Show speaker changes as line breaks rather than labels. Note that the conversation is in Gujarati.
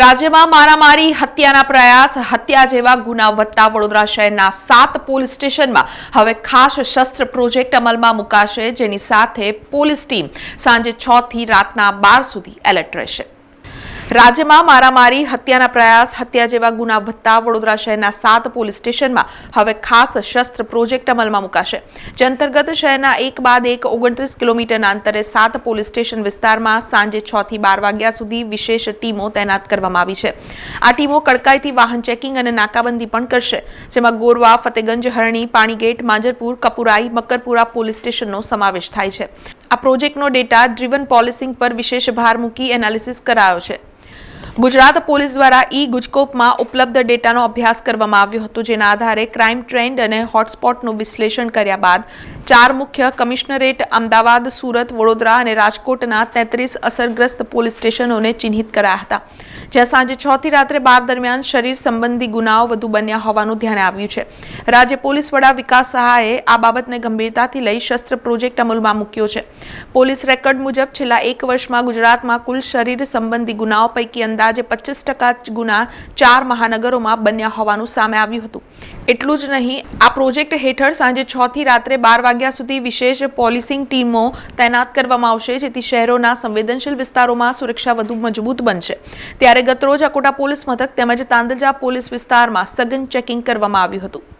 રાજ્યમાં મારામારી, હત્યાના પ્રયાસ, હત્યા જેવા ગુના વધતા વડોદરા શહેરના સાત પોલીસ સ્ટેશનમાં હવે ખાસ શસ્ત્ર પ્રોજેક્ટ અમલમાં મુકાશે, જેની સાથે પોલીસ ટીમ સાંજે છ થી રાતના બાર સુધી એલર્ટ રહેશે. રાજ્યમાં મારામારી, હત્યાના પ્રયાસ, હત્યા જેવા ગુના વધતા વડોદરા શહેરના સાત પોલીસ સ્ટેશનમાં હવે ખાસ શસ્ત્ર પ્રોજેક્ટ અમલમાં મુકાશે. જે અંતર્ગત શહેરના એક બાદ એક ઓગણત્રીસ કિલોમીટરના અંતરે સાત પોલીસ સ્ટેશન વિસ્તારમાં સાંજે છ થી બાર વાગ્યા સુધી વિશેષ ટીમો તૈનાત કરવામાં આવી છે. આ ટીમો કડકાઈથી વાહન ચેકિંગ અને નાકાબંધી પણ કરશે, જેમાં ગોરવા, ફતેગંજ, હરણી, પાણીગેટ, માંજરપુર, કપુરાઈ, મકરપુરા પોલીસ સ્ટેશનનો સમાવેશ થાય છે. આ પ્રોજેક્ટનો ડેટા ડ્રીવન પોલિસિંગ પર વિશેષ ભાર મૂકી એનાલિસિસ કરાયો છે. ગુજરાત પોલીસ દ્વારા ઈ ગુજકોપમાં ઉપલબ્ધ ડેટાનો અભ્યાસ કરવામાં આવ્યો હતો, જેના આધારે ક્રાઇમ ટ્રેન્ડ અને હોટસ્પોટનું વિશ્લેષણ કર્યા બાદ ચાર મુખ્ય કમિશનરેટ અમદાવાદ, સુરત, વડોદરા અને રાજકોટના તેત્રીસ અસરગ્રસ્ત પોલીસ સ્ટેશનોને ચિહ્નિત કરાયા હતા. જ્યાં સાંજે છ થી રાત્રે બાર દરમિયાન શરીર સંબંધી ગુનાઓ વધુ બન્યા હોવાનું ધ્યાને આવ્યું છે. રાજ્ય પોલીસ વડા વિકાસ સહાયે આ બાબતને ગંભીરતાથી લઈ શસ્ત્ર પ્રોજેક્ટ અમલમાં મૂક્યો છે. પોલીસ રેકોર્ડ મુજબ છેલ્લા એક વર્ષમાં ગુજરાતમાં કુલ શરીર સંબંધી ગુનાઓ પૈકી અંદાજે પચીસ ટકા ગુના ચાર મહાનગરોમાં બન્યા હોવાનું સામે આવ્યું હતું. એટલું જ નહીં, આ પ્રોજેક્ટ હેઠળ સાંજે છ થી રાત્રે બાર વાગ્યા સુધી વિશેષ પોલીસિંગ ટીમો તૈનાત કરવામાં આવશે, જેથી શહેરોના સંવેદનશીલ વિસ્તારોમાં સુરક્ષા વધુ મજબૂત બનશે. ત્યારે ગતરોજ અકોટા પોલીસ મથક તેમજ તાંદલજા પોલીસ વિસ્તારમાં સઘન ચેકિંગ કરવામાં આવ્યું હતું.